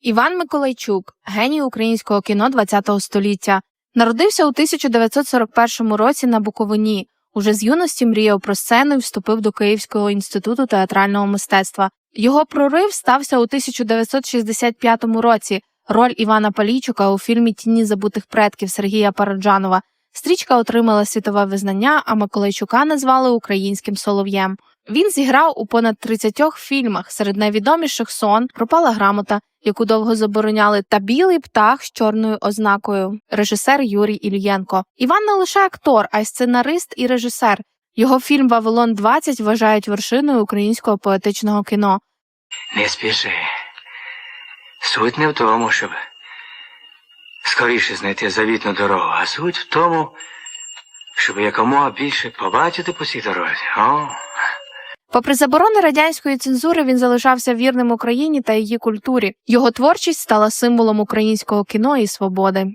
Іван Миколайчук, геній українського кіно ХХ століття, народився у 1941 році на Буковині. Уже з юності мріяв про сцену і вступив до Київського інституту театрального мистецтва. Його прорив стався у 1965 році. Роль Івана Палійчука у фільмі Тіні забутих предків Сергія Параджанова. Стрічка отримала світове визнання, а Миколайчука назвали українським солов'єм. Він зіграв у понад 30 фільмах, серед найвідоміших сон, пропала грамота, яку довго забороняли, та білий птах з чорною ознакою. Режисер Юрій Ільєнко. Іван не лише актор, а й сценарист і режисер. Його фільм Вавилон 20 вважають вершиною українського поетичного кіно. Не спіши. Суть не в тому, щоб скоріше знайти завітну дорогу, а суть в тому, щоб якомога більше побачити по цій дорозі. О, Попри заборони радянської цензури, він залишався вірним Україні та її культурі. Його творчість стала символом українського кіно і свободи.